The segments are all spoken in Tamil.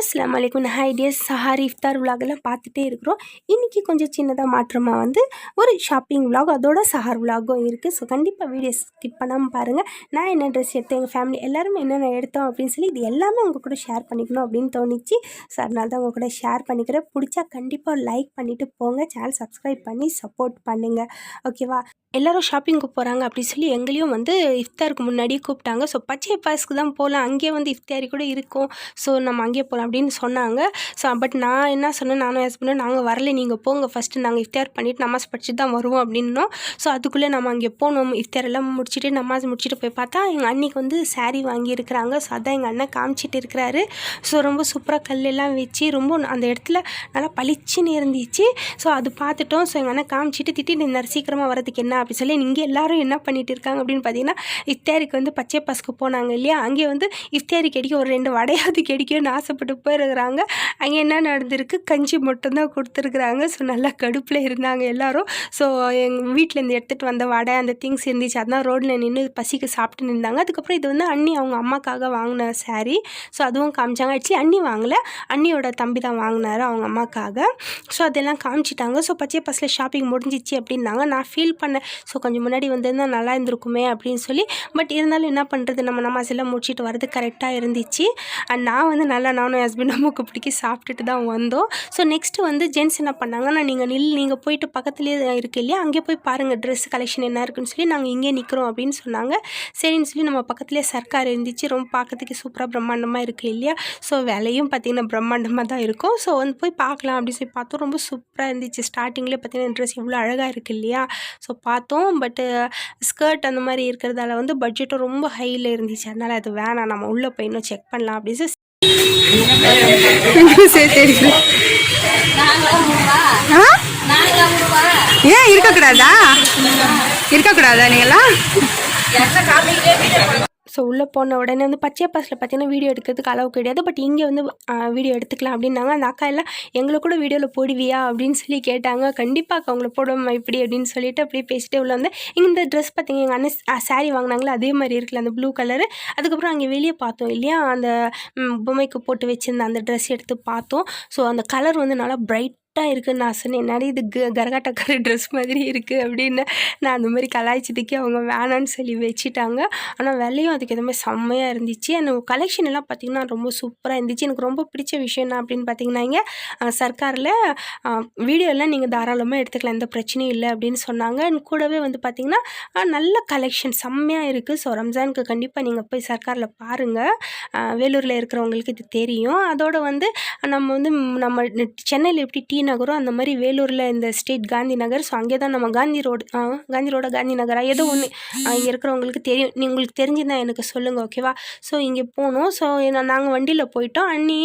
அஸ்லாம் வலைக்கும் ஹாய் டேஸ் சஹாரி இஃப்தார் விலாகெல்லாம் பார்த்துட்டே இருக்கிறோம். இன்றைக்கி கொஞ்சம் சின்னதாக மாற்றமாக வந்து ஒரு ஷாப்பிங் விலாக் அதோட சஹார் விலாகும் இருக்குது ஸோ கண்டிப்பாக வீடியோ ஸ்கிப் பண்ணாமல் பாருங்கள் நான் என்ன ட்ரெஸ் எடுத்தேன்? எங்கள் ஃபேமிலி எல்லாருமே என்னென்ன எடுத்தோம் அப்படின்னு சொல்லி இது எல்லாமே உங்கள் கூட ஷேர் பண்ணிக்கணும் அப்படின்னு தோணிச்சு. ஸோ அதனால தான் உங்கள் கூட ஷேர் பண்ணிக்கிறேன். பிடிச்சா கண்டிப்பாக லைக் பண்ணிவிட்டு போங்க. சேனல் சப்ஸ்கிரைப் பண்ணி சப்போர்ட் பண்ணுங்கள் ஓகேவா எல்லாரும் ஷாப்பிங்க்கு போகிறாங்க அப்படி சொல்லி எங்களையும் வந்து இஃப்தாருக்கு முன்னாடியே கூப்பிட்டாங்க. ஸோ பச்சை பாஸ்க்கு தான் போகலாம். அங்கேயே வந்து இஃப்தாரி கூட இருக்கும். ஸோ நம்ம அங்கேயே போகலாம் அப்படின்னு சொன்னாங்க. ஸோ பட் நான் என்ன சொன்னேன்? நானும் ஹஸ்பண்டும் நாங்கள் வரல. நீங்கள் போங்க. ஃபஸ்ட்டு நாங்கள் இஃப்தார் பண்ணிவிட்டு நமாஸ் படிச்சுட்டு தான் வருவோம் அப்படின்னோம். ஸோ அதுக்குள்ளே நம்ம அங்கே போனோம். இஃப்தார் எல்லாம் முடிச்சுட்டு நமாஸ் முடிச்சுட்டு போய் பார்த்தா எங்கள் அன்னைக்கு வந்து சாரீ வாங்கியிருக்கிறாங்க. ஸோ அதான் எங்கள் அண்ணன் காமிச்சிட்டு இருக்கிறாரு. ஸோ ரொம்ப சூப்பராக கல்லெல்லாம் வச்சு ரொம்ப அந்த இடத்துல நல்லா பளிச்சுன்னு இருந்துச்சு. ஸோ அது பார்த்துட்டோம். ஸோ எங்கள் அண்ணன் காமிச்சிட்டு திட்டிட்டு இருந்தார் சீக்கிரமாக வரதுக்கு என்ன அப்படி சொல்லி இங்கே எல்லாரும் என்ன பண்ணிட்டு இருக்காங்க அப்படின்னு பார்த்தீங்கன்னா இஃப்தியாரிக்கு வந்து பச்சை பாஸ்க்கு போனாங்க இல்லையா? அங்கே வந்து இஃப்தாரி அடிக்க ஒரு ரெண்டு வடையாவது கெடிக்கணும்னு ஆசைப்பட்டு போயிருக்கிறாங்க. அங்கே என்ன நடந்திருக்கு? கஞ்சி மட்டும்தான் கொடுத்துருக்குறாங்க. ஸோ நல்லா கடுப்பில் இருந்தாங்க எல்லாரும். ஸோ எங்கள் வீட்டிலேருந்து எடுத்துகிட்டு வந்த வடை அந்த திங்ஸ் இருந்துச்சு. அதான் ரோட்டில் நின்று பசிக்கு சாப்பிட்டு நின்றாங்க அதுக்கப்புறம் இது வந்து அண்ணி அவங்க அம்மாக்காக வாங்கின saree. ஸோ அதுவும் காமிச்சாங்க. ஆக்சுவலி அண்ணி வாங்கலை. அண்ணியோட தம்பி தான் வாங்கினார் அவங்க அம்மாக்காக. ஸோ அதெல்லாம் காமிச்சிட்டாங்க. ஸோ பச்சை பஸ்ஸில் ஷாப்பிங் முடிஞ்சிச்சு அப்படின்னாங்க. நான் ஃபீல் பண்ண ஸோ கொஞ்சம் முன்னாடி வந்திருந்தா நல்லா இருந்திருக்குமே அப்படின்னு சொல்லி பட் இருந்தாலும் என்ன பண்ணுறது நம்ம நமாஸ் எல்லாம் முடிச்சிட்டு வரது கரெக்டாக இருந்துச்சு. அண்ட் நான் வந்து நல்லா நானும் ஹஸ்பண்ட் அம்மாவுக்கு பிடிக்கி சாப்பிட்டுட்டு தான் வந்தோம். ஸோ நெக்ஸ்ட்டு வந்து ஜென்ஸ் என்ன பண்ணாங்கன்னா நீங்கள் நில் நீங்கள் போயிட்டு பக்கத்துலேயே இருக்கு இல்லையா? அங்கே போய் பாருங்கள் ட்ரெஸ் கலெக்ஷன் என்ன இருக்குன்னு சொல்லி நாங்கள் இங்கே நிற்கிறோம் அப்படின்னு சொன்னாங்க. சரின்னு சொல்லி நம்ம பக்கத்துலேயே சர்க்கார் இருந்துச்சு. ரொம்ப பார்க்கறதுக்கு சூப்பராக பிரம்மாண்டமாக இருக்குது இல்லையா? ஸோ விலையும் பார்த்திங்கன்னா பிரம்மாண்டமாக தான் இருக்கும். ஸோ வந்து போய் பார்க்கலாம் அப்படின்னு சொல்லி பார்த்தோம். ரொம்ப சூப்பராக இருந்துச்சு. ஸ்டார்டிங்லேயே பார்த்தீங்கன்னா ட்ரெஸ் எவ்வளோ அழகாக இருக்குது இல்லையா? ஸோ பார்த்தோம். பட்டு ஸ்கர்ட் அந்த மாதிரி இருக்கிறதால வந்து பட்ஜெட்டும் ரொம்ப ஹையில் இருந்துச்சு. அதனால் அது வேணாம். நம்ம உள்ளே போய் இன்னும் செக் பண்ணலாம் அப்படின்னு சரி ஏன் இருக்கக்கூடாதா? இருக்கக்கூடாதா நீங்களாம் ஸோ உள்ளே போன உடனே வந்து பச்சை பாஸில் பார்த்தீங்கன்னா வீடியோ எடுக்கிறதுக்கு அளவு கிடையாது. பட் இங்கே வந்து வீடியோ எடுத்துக்கலாம் அப்படின்னாங்க. அந்த அக்கா எல்லாம் எங்களை கூட வீடியோவில் போடுவியா? அப்படின்னு சொல்லி கேட்டாங்க. கண்டிப்பாக அவங்கள போடுவோம் இப்படி அப்படின்னு சொல்லிட்டு அப்படியே பேசிட்டே உள்ள வந்து இந்த ட்ரெஸ் பார்த்தீங்க எங்கள் அண்ணன் சாரீ வாங்கினாங்களே அதே மாதிரி இருக்குல்ல அந்த ப்ளூ கலரு அதுக்கப்புறம் அங்கே வெளியே பார்த்தோம் இல்லையா? அந்த பொம்மைக்கு போட்டு வச்சிருந்த அந்த ட்ரெஸ் எடுத்து பார்த்தோம். ஸோ அந்த கலர் வந்து நல்லா பிரைட் கரெக்டாக இருக்குன்னு நான் சொன்னேன் என்னடி இது க கரகாட்டக்கார ட்ரெஸ் மாதிரி இருக்குது அப்படின்னு. நான் அந்த மாதிரி கலாய்ச்சதுக்கே அவங்க வேணான்னு சொல்லி வச்சுட்டாங்க. ஆனால் விலையும் அதுக்கு எதுவுமே செம்மையாக இருந்துச்சு. அந்த கலெக்ஷன் எல்லாம் பார்த்திங்கன்னா ரொம்ப சூப்பராக இருந்துச்சு. எனக்கு ரொம்ப பிடிச்ச விஷயம் என்ன அப்படின்னு பார்த்தீங்கன்னா இங்கே சர்க்காரில் வீடியோலாம் நீங்கள் தாராளமாக எடுத்துக்கலாம். எந்த பிரச்சனையும் இல்லை அப்படின்னு சொன்னாங்க. அண்ட் கூடவே வந்து பார்த்திங்கன்னா நல்ல கலெக்ஷன் செம்மையாக இருக்குது ஸோ ரம்ஜானுக்கு கண்டிப்பாக நீங்கள் போய் சர்க்காரில் பாருங்கள் வேலூரில் இருக்கிறவங்களுக்கு இது தெரியும். அதோடு வந்து நம்ம வந்து நம்ம சென்னையில் எப்படி டீ நகரோ அந்த மாதிரி வேலூரில் இந்த ஸ்டேட் காந்தி நகர். ஸோ அங்கே தான் நம்ம காந்தி ரோடு காந்தி ரோட காந்தி நகரா? ஏதோ ஒன்று இங்கே இருக்கிறவங்களுக்கு தெரியும். நீ உங்களுக்கு தெரிஞ்சிருந்தா எனக்கு சொல்லுங்கள் ஓகேவா ஸோ இங்கே போனோம். ஸோ நாங்கள் வண்டியில் போயிட்டோம். அண்ணி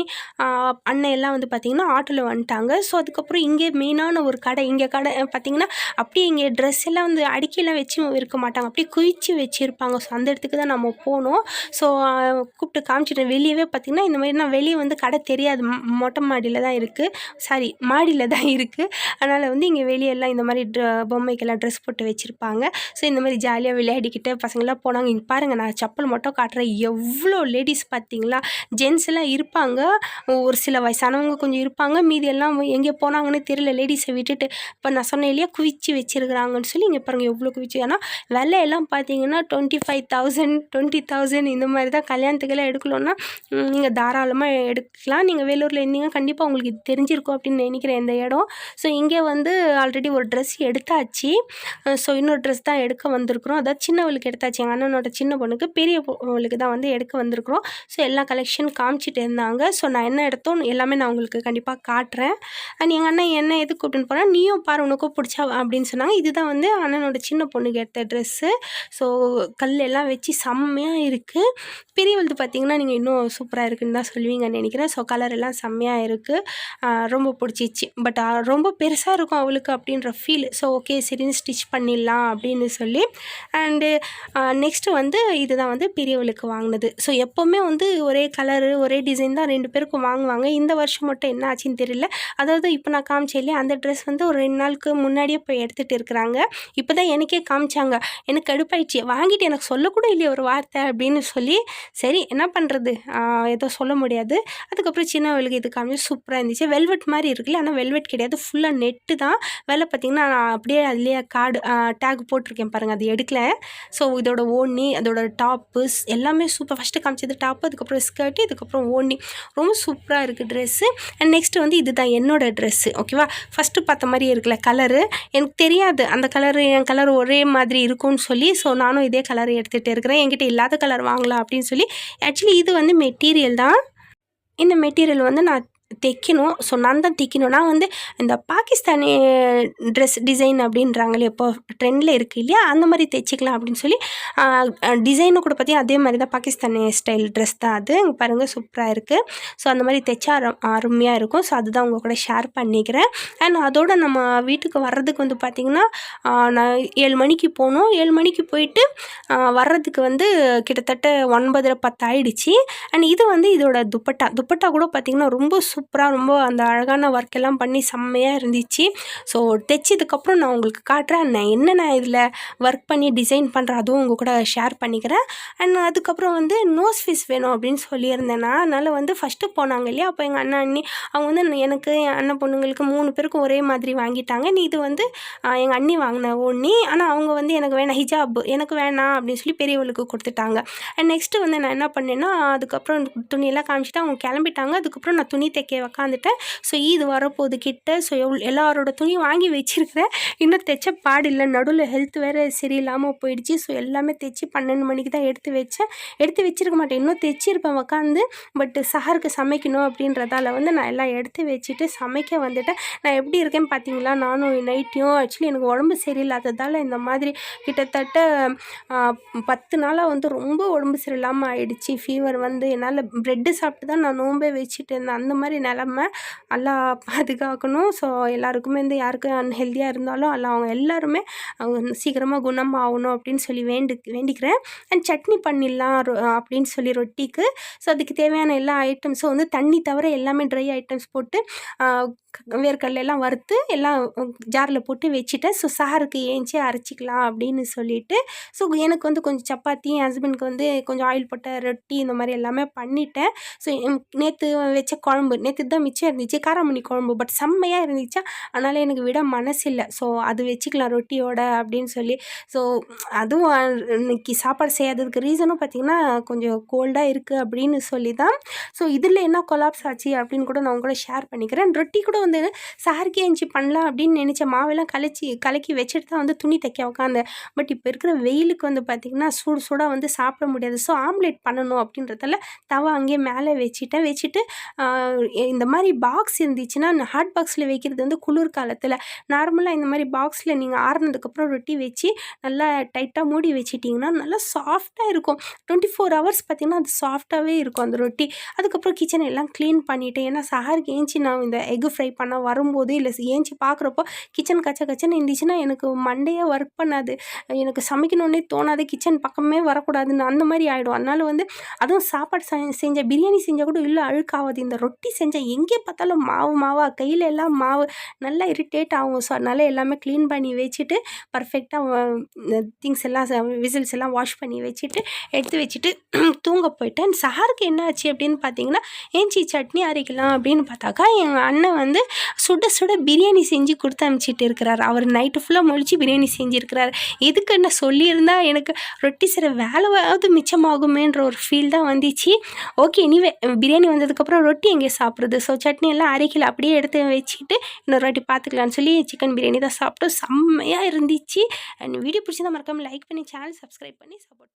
அண்ணன் எல்லாம் வந்து பார்த்திங்கன்னா ஆட்டோவில் வந்துட்டாங்க. ஸோ அதுக்கப்புறம் இங்கே மெயினான ஒரு கடை இங்கே கடை பார்த்திங்கன்னா அப்படியே இங்கே ட்ரெஸ் எல்லாம் வந்து அடுக்கிலாம் வச்சு இருக்க மாட்டாங்க. அப்படியே குவிச்சு வச்சுருப்பாங்க. ஸோ அந்த இடத்துக்கு தான் நம்ம போனோம். ஸோ கூப்பிட்டு காமிச்சிட்டேன். வெளியவே பார்த்திங்கன்னா இந்த மாதிரி நான் வெளியே வந்து கடை தெரியாது. மொட்டை மாடியில் தான் இருக்குது சாரி மாடியில் தான் இருக்குது அதனால் வந்து இங்கே வெளியெல்லாம் இந்த மாதிரி ட்ர பொம்மைக்கெல்லாம் ட்ரெஸ் போட்டு வச்சுருப்பாங்க. ஸோ இந்த மாதிரி ஜாலியாக விளையாடிக்கிட்டு பசங்களாம் போனாங்க. இங்கே பாருங்கள் நான் செப்பல் மட்டும் காட்டுறேன். எவ்வளோ லேடிஸ் பார்த்தீங்களா ஜென்ஸ் எல்லாம் இருப்பாங்க. ஒரு சில வயசானவங்க கொஞ்சம் இருப்பாங்க. மீதி எல்லாம் எங்கே போனாங்கன்னு தெரியல. லேடிஸை விட்டுட்டு இப்போ நான் சொன்னேன் இல்லையா குவிச்சு வச்சிருக்கிறாங்கன்னு சொல்லி இங்கே பாருங்கள் எவ்வளோ குவிச்சு. ஆனால் விலையெல்லாம் பார்த்தீங்கன்னா twenty five thousand twenty thousand இந்த மாதிரி தான் கல்யாணத்துக்கெல்லாம் எடுக்கணும்னா நீங்கள் தாராளமாக எடுக்கலாம். நீங்கள் வேலூரில் இருந்தீங்க கண்டிப்பாக உங்களுக்கு தெரிஞ்சிருக்கும் அப்படின்னு நினைக்கிறேன். இந்த இடம். ஸோ இங்கே வந்து ஆல்ரெடி ஒரு ட்ரெஸ் எடுத்தாச்சு. ஸோ இன்னொரு ட்ரெஸ் தான் எடுக்க வந்திருக்கிறோம். அதாவது சின்னவளுக்கு எடுத்தாச்சு. எங்கள் அண்ணனோட சின்ன பொண்ணுக்கு பெரிய பொண்ணுக்கு தான் வந்து எடுக்க வந்திருக்கிறோம். ஸோ எல்லா கலெக்ஷன் காமிச்சிட்டு இருந்தாங்க. ஸோ நான் என்ன எடுத்தோம் எல்லாமே நான் உங்களுக்கு கண்டிப்பாக காட்டுறேன். அண்ட் எங்கள் அண்ணன் என்ன எது கூப்பிட்டுன்னு போனால் நீயும் பாரு உனக்கும் பிடிச்சா அப்படின்னு சொன்னாங்க. இதுதான் வந்து அண்ணனோட சின்ன பொண்ணுக்கு எடுத்த ட்ரெஸ்ஸு ஸோ கல் எல்லாம் வச்சு செம்மையாக இருக்குது பெரியவளுக்கு பார்த்தீங்கன்னா நீங்கள் இன்னும் சூப்பராக இருக்குன்னு தான் சொல்லுவீங்கன்னு நினைக்கிறேன். ஸோ கலர் எல்லாம் செம்மையாக இருக்குது ரொம்ப பிடிச்சிச்சு. இருந்துச்சு. பட் ரொம்ப பெருசாக இருக்கும் அவளுக்கு அப்படின்ற ஃபீல் ஸோ ஓகே சரின்னு ஸ்டிச் பண்ணிடலாம் அப்படின்னு சொல்லி அண்டு நெக்ஸ்ட்டு வந்து இதுதான் வந்து பெரியவளுக்கு வாங்கினது. ஸோ எப்போவுமே வந்து ஒரே கலரு ஒரே டிசைன் தான் ரெண்டு பேருக்கும் வாங்குவாங்க. இந்த வருஷம் மட்டும் என்ன ஆச்சுன்னு தெரியல. அதாவது இப்போ நான் காமிச்சேன் இல்லையா அந்த ட்ரெஸ் வந்து ஒரு ரெண்டு நாளுக்கு முன்னாடியே போய் எடுத்துகிட்டு இருக்கிறாங்க. இப்போ தான் எனக்கே காமிச்சாங்க. எனக்கு கடுப்பாயிடுச்சு. வாங்கிட்டு எனக்கு சொல்லக்கூட இல்லையே ஒரு வார்த்தை அப்படின்னு சொல்லி. சரி என்ன பண்ணுறது ஏதோ சொல்ல முடியாது. அதுக்கப்புறம் சின்னவளுக்கு இது காமிச்சு சூப்பராக இருந்துச்சு. வெல்வெட் மாதிரி இருக்குல்ல ஆனால் வெல்வெட் கிடையாது. ஃபுல்லாக நெட்டு தான். வேலை பார்த்திங்கன்னா நான் அப்படியே அதுலேயே கார்டு டேக் போட்டிருக்கேன் பாருங்கள் அது எடுக்கல. ஸோ இதோட ஓனி அதோட டாப்பு எல்லாமே சூப்பர் ஃபஸ்ட்டு காமிச்சது டாப்பு அதுக்கப்புறம் ஸ்கர்ட்டு இதுக்கப்புறம் ஓனி ரொம்ப சூப்பராக இருக்குது ட்ரெஸ்ஸு அண்ட் நெக்ஸ்ட்டு வந்து இதுதான் என்னோடய ட்ரெஸ்ஸு ஓகேவா ஃபஸ்ட்டு பார்த்த மாதிரியே இருக்குல்ல கலரு எனக்கு தெரியாது. அந்த கலரு என் கலர் ஒரே மாதிரி இருக்கும்னு சொல்லி ஸோ நானும் இதே கலர் எடுத்துகிட்டு இருக்கிறேன். என்கிட்ட இல்லாத கலர் வாங்கலாம் அப்படின்னு சொல்லி. ஆக்சுவலி இது வந்து மெட்டீரியல் தான். இந்த மெட்டீரியல் வந்து நான் தைக்கணும். ஸோ நான் தான் தைக்கணும். நான் வந்து இந்த பாகிஸ்தானி ட்ரெஸ் டிசைன் அப்படின்றாங்களே இப்போ ட்ரெண்டில் இருக்குது இல்லையா? அந்த மாதிரி தைச்சிக்கலாம் அப்படின்னு சொல்லி டிசைனும் கூட பார்த்தீங்கன்னா அதே மாதிரி தான் பாகிஸ்தானி ஸ்டைல் ட்ரெஸ் தான் அது. இங்கே பாருங்கள் சூப்பராக இருக்குது ஸோ அந்த மாதிரி தைச்சா அருமையாக இருக்கும். ஸோ அதுதான் உங்கள் கூட ஷேர் பண்ணிக்கிறேன். அண்ட் அதோட நம்ம வீட்டுக்கு வர்றதுக்கு வந்து பார்த்திங்கன்னா நான் ஏழு மணிக்கு போகணும். ஏழு மணிக்கு போயிட்டு வர்றதுக்கு வந்து கிட்டத்தட்ட ஒன்பதரை பத்து ஆயிடுச்சு. அண்ட் இது வந்து இதோட துப்பட்டா. துப்பட்டா கூட பார்த்திங்கன்னா ரொம்ப சூப்பராக ரொம்ப அந்த அழகான ஒர்க் எல்லாம் பண்ணி செம்மையாக இருந்துச்சு. ஸோ தைச்சதுக்கப்புறம் நான் உங்களுக்கு காட்டுறேன். நான் என்ன நான் இதில் ஒர்க் பண்ணி டிசைன் பண்ணுறேன் அதுவும் உங்கள் கூட ஷேர் பண்ணிக்கிறேன். அண்ட் அதுக்கப்புறம் வந்து நோஸ் ஃபீஸ் வேணும் அப்படின்னு சொல்லியிருந்தேன்னா அதனால் வந்து ஃபஸ்ட்டு போனாங்க இல்லையா? அப்போ எங்கள் அண்ணன் அண்ணி அவங்க வந்து எனக்கு என் அண்ணன் பொண்ணுங்களுக்கு மூணு பேருக்கும் ஒரே மாதிரி வாங்கிட்டாங்க. நீ இது வந்து எங்கள் அண்ணி வாங்கின ஒன்றி ஆனால் அவங்க வந்து எனக்கு வேணாம் ஹிஜாப் எனக்கு வேணாம் அப்படின்னு சொல்லி பெரியவளுக்கு கொடுத்துட்டாங்க. அண்ட் நெக்ஸ்ட்டு வந்து நான் என்ன பண்ணேன்னா அதுக்கப்புறம் துணியெல்லாம் காமிச்சிட்டு அவங்க கிளம்பிட்டாங்க. அதுக்கப்புறம் நான் துணி தைக்க உக்காந்துட்டேன். ஸோ இது வரப்போது கிட்ட. ஸோ எவ்வளோ எல்லாரோட துணியும் வாங்கி வச்சுருக்கிறேன். இன்னும் தைச்ச பாடில்லை நடுவில் ஹெல்த் வேறு சரியில்லாமல் போயிடுச்சு. ஸோ எல்லாமே தைச்சி பன்னெண்டு மணிக்கு தான் எடுத்து வச்சேன். எடுத்து வச்சிருக்க மாட்டேன். இன்னும் தைச்சிருப்பேன் உக்காந்து. பட்டு சஹருக்கு சமைக்கணும் அப்படின்றதால வந்து நான் எல்லாம் எடுத்து வச்சுட்டு சமைக்க வந்துட்டேன். நான் எப்படி இருக்கேன்னு பார்த்தீங்களா நானும் நைட்டையும் ஆக்சுவலி எனக்கு உடம்பு சரியில்லாததால் இந்த மாதிரி கிட்டத்தட்ட பத்து நாளாக வந்து ரொம்ப உடம்பு சரியில்லாமல் ஆயிடுச்சு. ஃபீவர் வந்து என்னால் ப்ரெட்டு சாப்பிட்டு தான் நான் நோம்பே வச்சுட்டு இருந்தேன் அந்த மாதிரி நிலமை நல்லா பாதுகாக்கணும். ஸோ எல்லாருக்குமே வந்து யாருக்கு அன்ஹெல்த்தியாக இருந்தாலும் அல்ல அவங்க எல்லாருமே அவங்க சீக்கிரமாக குணமாகணும் அப்படின்னு சொல்லி வேண்டு வேண்டிக்கிறேன். அண்ட் சட்னி பண்ணிடலாம் அப்படின்னு சொல்லி ரொட்டிக்கு. ஸோ அதுக்கு தேவையான எல்லா ஐட்டம்ஸும் வந்து தண்ணி தவிர எல்லாமே ட்ரை ஐட்டம்ஸ் போட்டு வேர்க்கடலையெல்லாம் வறுத்து எல்லாம் ஜாரில் போட்டு வச்சுட்டேன் ஸோ சாருக்கு ஏஞ்சி அரைச்சிக்கலாம் அப்படின்னு சொல்லிட்டு ஸோ எனக்கு வந்து கொஞ்சம் சப்பாத்தி என் ஹஸ்பண்டுக்கு வந்து கொஞ்சம் ஆயில் போட்ட ரொட்டி இந்த மாதிரி எல்லாமே பண்ணிட்டேன். ஸோ நேற்று வச்ச குழம்பு நேற்று தான் மிச்சம் இருந்துச்சு காராமணி குழம்பு பட் செம்மையாக இருந்துச்சா? அதனால் எனக்கு விட மனசு இல்லை. ஸோ அது வச்சுக்கலாம் ரொட்டியோட அப்படின்னு சொல்லி. ஸோ அதுவும் இன்னைக்கு சாப்பாடு செய்யாததுக்கு ரீசனும் பார்த்திங்கன்னா கொஞ்சம் கோல்டாக இருக்குது அப்படின்னு சொல்லி தான் ஸோ இதில் என்ன கொலாப்ஸ் ஆச்சு அப்படின்னு கூட நான் கூட ஷேர் பண்ணிக்கிறேன். ரொட்டி கூட வந்து சாருக்கு ஏஞ்சி பண்ணலாம் அப்படின்னு நினச்ச மாவெல்லாம் கலைச்சி கலக்கி வச்சுட்டு தான் வந்து துணி தைக்க உட்காந்தேன் பட் இப்போ இருக்கிற வெயிலுக்கு வந்து பார்த்திங்கன்னா சூடு சூடாக வந்து சாப்பிட முடியாது. ஸோ ஆம்லேட் பண்ணணும் அப்படின்றதால தவா அங்கேயே மேலே வச்சுட்டேன். வச்சுட்டு இந்த மாதிரி பாக்ஸ் இருந்துச்சுன்னா ஹாட் பாக்ஸில் வைக்கிறது வந்து குளிர் காலத்தில். நார்மலாக இந்த மாதிரி பாக்ஸில் நீங்கள் ஆறுனதுக்கப்புறம் ரொட்டி வச்சு நல்லா டைட்டாக மூடி வச்சிட்டிங்கன்னா நல்லா சாஃப்டாக இருக்கும். டுவெண்ட்டி ஃபோர் ஹவர்ஸ் பார்த்திங்கன்னா அது சாஃப்டாகவே இருக்கும் அந்த ரொட்டி. அதுக்கப்புறம் கிச்சனை எல்லாம் க்ளீன் பண்ணிவிட்டேன் ஏன்னா சாருக்கு ஏஞ்சி நான் இந்த எக்கு ஃப்ரை பண்ண வரும்போது இல்லை ஏஞ்சி பார்க்குறப்போ கிச்சன் கச்ச கச்சன்னு இருந்துச்சுன்னா எனக்கு மண்டையே ஒர்க் பண்ணாது. எனக்கு சமைக்கணுன்னே தோணாது. கிச்சன் பக்கமே வரக்கூடாதுன்னு அந்த மாதிரி ஆகிடும் அதனால் வந்து அதுவும் சாப்பாடு செஞ்ச பிரியாணி செஞ்சால் கூட இல்லை அழுக்காகாது. இந்த ரொட்டி செஞ்சால் எங்கே பார்த்தாலும் மாவு மாவாக கையில் எல்லாம் மாவு நல்லா இரிட்டேட் ஆகும். ஸோ அதனால் எல்லாமே க்ளீன் பண்ணி வச்சுட்டு பர்ஃபெக்டாக திங்ஸ் எல்லாம் விசில்ஸ் எல்லாம் வாஷ் பண்ணி வச்சுட்டு எடுத்து வச்சுட்டு தூங்க போயிட்டேன். சஹாருக்கு என்ன ஆச்சு அப்படின்னு பார்த்தீங்கன்னா ஏஞ்சி சட்னி அரைக்கலாம் அப்படின்னு பார்த்தாக்கா எங்கள் அண்ணன் வந்து சுட சுட பிரியாணி செஞ்சு கொடுத்து அனுப்பிச்சிட்டு இருக்கிறார். அவர் நைட்டு ஃபுல்லாக முழிச்சு பிரியாணி செஞ்சுருக்கிறார். எதுக்கு என்ன சொல்லியிருந்தா எனக்கு ரொட்டி சிற வேலைவாவது மிச்சமாகுமேன்ற ஒரு ஃபீல் தான் வந்துச்சு. ஓகே இனிவே பிரியாணி வந்ததுக்கப்புறம் ரொட்டி எங்கே சாப்பிட்றது? ஸோ சட்னி எல்லாம் அரைக்கல அப்படியே எடுத்து வச்சுட்டு இன்னொரு வாட்டி பார்த்துக்கலான்னு சொல்லி சிக்கன் பிரியாணி தான் சாப்பிட்டோம். செம்மையாக இருந்துச்சு. அண்ட் வீடியோ பிடிச்சதா மறக்காமல் லைக் பண்ணி சேனல் சப்ஸ்கிரைப் பண்ணி சப்போர்ட்